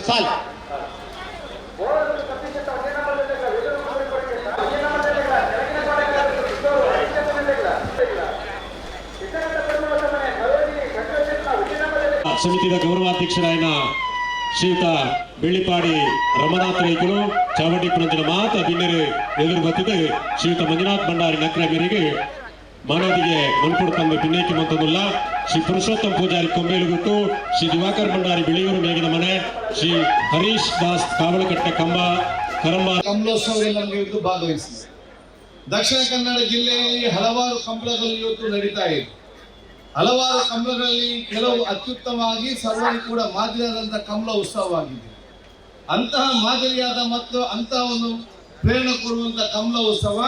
ಸಾಲ. ಸಮಿತಿಯ ಗೌರವಾಧ್ಯಕ್ಷರಾಯನ ಶ್ರೀಯುತ ಬೆಳ್ಳಿಪಾಡಿ ರಮನಾಥ್ ರೈತರು ಚಾವಡಿ ಪ್ರಂಜನ ಮಾತ ಬಿನ್ನರು ಎದುರು ಬತ್ತಿದ್ದು ಶ್ರೀಯುತ ಮಂಜುನಾಥ್ ಭಂಡಾರಿ ನಕ್ರ ಮೇರೆಗೆ ಮಾನವದಿಗೆ ಮನ್ಪುಡು ತಂದು ಪಿನ್ನೈಕಿ ಮಂತನುಲ್ಲ ಶ್ರೀ ಪುರುಷೋತ್ತಮ ಪೂಜಾರಿ ಕೊಂಬೇಲುಗುಟ್ಟು ಶ್ರೀ ದಿವಾಕರ್ ಭಂಡಾರಿ ಬಿಳಿಯೂರು ಮೇಗಿನ ಮನೆ, ಶ್ರೀ ಹರೀಶ್ ದಾಸ್ ಕಾವಲಕಟ್ಟೆ ಕಂಬ, ಕರಂಬ ನಮಗೆ ಇವತ್ತು ಭಾಗವಹಿಸಿದೆ ದಕ್ಷಿಣ ಕನ್ನಡ ಜಿಲ್ಲೆಯಲ್ಲಿ ಹಲವಾರು ಕಂಬಳಗಳು ಇವತ್ತು ನಡೀತಾ ಇದೆ. ಹಲವಾರು ಕಂಬಳಗಳಲ್ಲಿ ಕೆಲವು ಅತ್ಯುತ್ತಮವಾಗಿ ಸರ್ವರಿಗೂ ಕೂಡ ಮಾದರಿಯಾದಂತಹ ಕಂಬಳ ಉತ್ಸವವಾಗಿದೆ. ಅಂತಹ ಮಾದರಿಯಾದ ಮತ್ತು ಅಂತಹ ಒಂದು ಪ್ರೇರಣೆ ಕೊಡುವಂತಹ ಕಂಬಳ ಉತ್ಸವ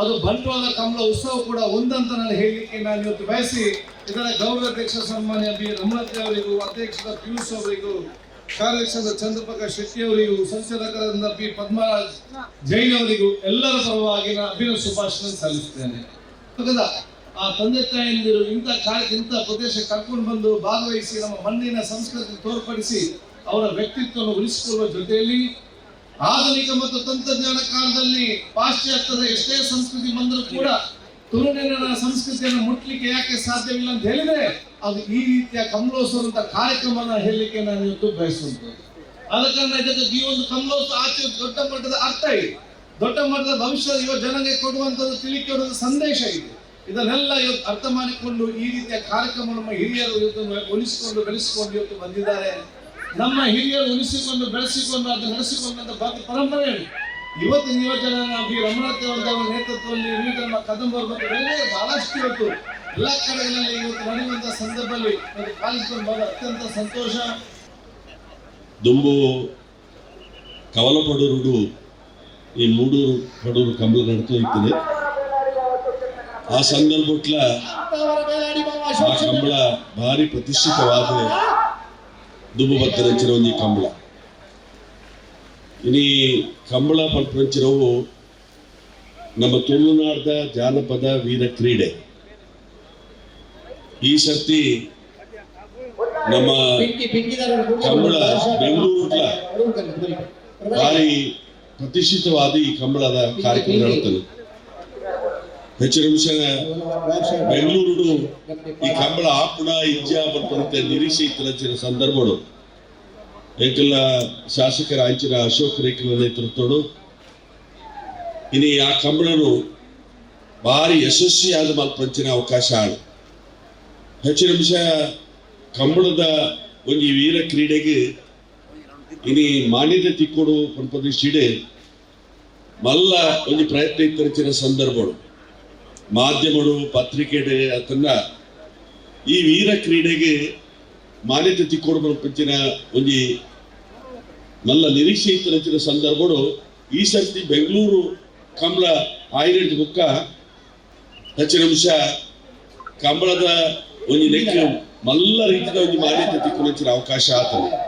ಅದು ಬಂಟ್ವಾಳ ಕಮಲ ಉತ್ಸವ ಕೂಡ ಒಂದಂತ ನಾನು ಹೇಳಲಿಕ್ಕೆ ನಾನು ಇವತ್ತು ಬಯಸಿ ಇದರ ಗೌರವಾಧ್ಯಕ್ಷ ಸನ್ಮಾನ್ಯ ಬಿ ರಮಣತೆ ಅವರಿಗೂ ಅಧ್ಯಕ್ಷದ ಪಿಯೂಷ್ ಅವರಿಗೂ ಕಾರ್ಯಾಧ್ಯಕ್ಷರಾದ ಚಂದ್ರಪ್ರಕಾಶ್ ಶೆಟ್ಟಿ ಅವರಿಗೂ ಬಿ ಪದ್ಮರಾಜ್ ಜೈನ್ ಅವರಿಗೂ ಎಲ್ಲರ ಪರವಾಗಿ ನಾನು ಅಭಿನವ ಶುಭಾಶಯ ಸಲ್ಲಿಸುತ್ತೇನೆ. ಆ ತಂದೆ ತಾಯಿಯಂದಿರು ಇಂಥ ಕಾರ್ಯ, ಇಂಥ ಪ್ರದೇಶ ಕರ್ಕೊಂಡು ಬಂದು ಭಾಗವಹಿಸಿ ನಮ್ಮ ಮಣ್ಣಿನ ಸಂಸ್ಕೃತಿ ತೋರ್ಪಡಿಸಿ ಅವರ ವ್ಯಕ್ತಿತ್ವವನ್ನು ಉಳಿಸಿಕೊಳ್ಳುವ ಜೊತೆಯಲ್ಲಿ ಆಧುನಿಕ ಮತ್ತು ತಂತ್ರಜ್ಞಾನ ಕಾಲದಲ್ಲಿ ಪಾಶ್ಚಾತ್ಯದ ಎಷ್ಟೇ ಸಂಸ್ಕೃತಿ ಬಂದರೂ ಕೂಡ ತುಳುನಾಡಿನ ಸಂಸ್ಕೃತಿಯನ್ನು ಮುಟ್ಲಿಕ್ಕೆ ಯಾಕೆ ಸಾಧ್ಯವಿಲ್ಲ ಅಂತ ಹೇಳಿದ್ರೆ ಅದು ಈ ರೀತಿಯ ಕಮಲೋತ್ಸವ ಕಾರ್ಯಕ್ರಮನ ಹೇಳಲಿಕ್ಕೆ ನಾನು ಇವತ್ತು ಬಯಸುವುದು ಆದ ಇದಕ್ಕೆ ಈ ಒಂದು ಕಮಲೋತ್ಸವ ಆಚೆ ದೊಡ್ಡ ಮಟ್ಟದ ಅರ್ಥ ಇದೆ. ದೊಡ್ಡ ಮಟ್ಟದ ಭವಿಷ್ಯದ ಯುವ ಜನಗೆ ಕೊಡುವಂತದ್ದು ತಿಳಿಕೆ ಸಂದೇಶ ಇದೆ. ಇದನ್ನೆಲ್ಲ ಇವತ್ತು ಅರ್ಥ ಮಾಡಿಕೊಂಡು ಈ ರೀತಿಯ ಕಾರ್ಯಕ್ರಮ ನಮ್ಮ ಹಿರಿಯರು ಇವತ್ತು ಉಳಿಸಿಕೊಂಡು ಬೆಳೆಸಿಕೊಂಡು ಇವತ್ತು ಬಂದಿದ್ದಾರೆ. ನಮ್ಮ ಹಿರಿಯರು ಉಳಿಸಿಕೊಂಡು ಬೆಳೆಸಿಕೊಂಡು ಅದು ನಡೆಸಿಕೊಂಡಂತ ಭಕ್ತಿ ಪರಂಪರೆ ಇವತ್ತಿನ ಯುವಜನ ನಾವು ರಮಣಾಥ್ ಅವರ ನೇತೃತ್ವದಲ್ಲಿ ವಿವಿಧ ನಮ್ಮ ಕದಂಬರು ಮತ್ತು ಬೇರೆ ಬಹಳಷ್ಟು ಇವತ್ತು ಎಲ್ಲ ಕಡೆಗಳಲ್ಲಿ ಇವತ್ತು ನಡೆಯುವಂತಹ ಸಂದರ್ಭದಲ್ಲಿ ಇವತ್ತು ಪಾಲಿಸಿಕೊಂಡು ಬಂದ ಅತ್ಯಂತ ಸಂತೋಷ. ದುಂಬು ಕವಲ ಪಡೂರುಡು ಈ ಮೂಡೂರು ಪಡೂರು ಕಂಬಳ ನಡ್ತಾ ಇರ್ತದೆ. ಆ ಸಂದರ್ಭ ಕಂಬಳ ಭಾರಿ ಪ್ರತಿಷ್ಠಿತವಾದ ಒಂದು ಈ ಕಂಬಳ. ಇನಿ ಕಂಬಳ ಪಂಚರವು ನಮ್ಮ ತುಳುನಾಡದ ಜಾನಪದ ವೀರ ಕ್ರೀಡೆ. ಈ ಸರ್ತಿ ನಮ್ಮ ಕಂಬಳ ಬೆಂಗಳೂರು ಭಾರಿ ಪ್ರತಿಷ್ಠಿತವಾದ ಈ ಕಂಬಳದ ಕಾರ್ಯಕ್ರಮ ನಡೆಯುತ್ತದೆ. ಹೆಚ್ಚಿನ ವಿಷಯ ಬೆಂಗಳೂರು ಈ ಕಂಬಳ ಆಪುಣ ಇಜ್ಜ ಬರ್ತಂತೆ ನಿರೀಕ್ಷೆ ಇತ್ತಿನ ಸಂದರ್ಭಗಳು. ಏಕೆಲ್ಲ ಶಾಸಕರ ಅಂಚಿನ ಅಶೋಕ್ ರೇಖಲ ನೇತೃತ್ವಡು ಇನ್ನು ಆ ಕಂಬಳನು ಭಾರಿ ಯಶಸ್ವಿಯಾದ ಮಲ್ಪಂಚಿನ ಅವಕಾಶ ಆಳು. ಹೆಚ್ಚಿನ ವಿಷಯ ಕಂಬಳದ ಒಂದು ವೀರ ಕ್ರೀಡೆಗೆ ಇನ್ನು ಮಾನ್ಯತೆ ತಿಕ್ಕೊಡು ಶಿಡೆ ಮಲ್ಲ ಒಂದು ಪ್ರಯತ್ನ ಇತ್ತರಿಸಿನ ಸಂದರ್ಭಗಳು. ಮಾಧ್ಯಮಗಳು ಪತ್ರಿಕೆಡೆ ಅದನ್ನ ಈ ವೀರ ಕ್ರೀಡೆಗೆ ಮಾನ್ಯತೆ ತಿಕ್ಕೊಡ್ಬಿಟ್ಟಿನ ಒಂದು ಮಲ್ಲ ನಿರೀಕ್ಷೆ ಇತ್ತರಿಸಿನ ಸಂದರ್ಭಗಳು. ಈ ಸರ್ತಿ ಬೆಂಗಳೂರು ಕಂಬಳ ಆಯುರ್ವೇದ ಬುಕ್ಕ ಹೆಚ್ಚಿನ ಅಂಶ ಕಂಬಳದ ಒಂದು ಲೆಕ್ಕ ಮಲ್ಲ ರೀತಿಯ ಒಂದು ಮಾನ್ಯತೆ ತಿಕ್ಕೊಳಿಸಿನ ಅವಕಾಶ ಆತದೆ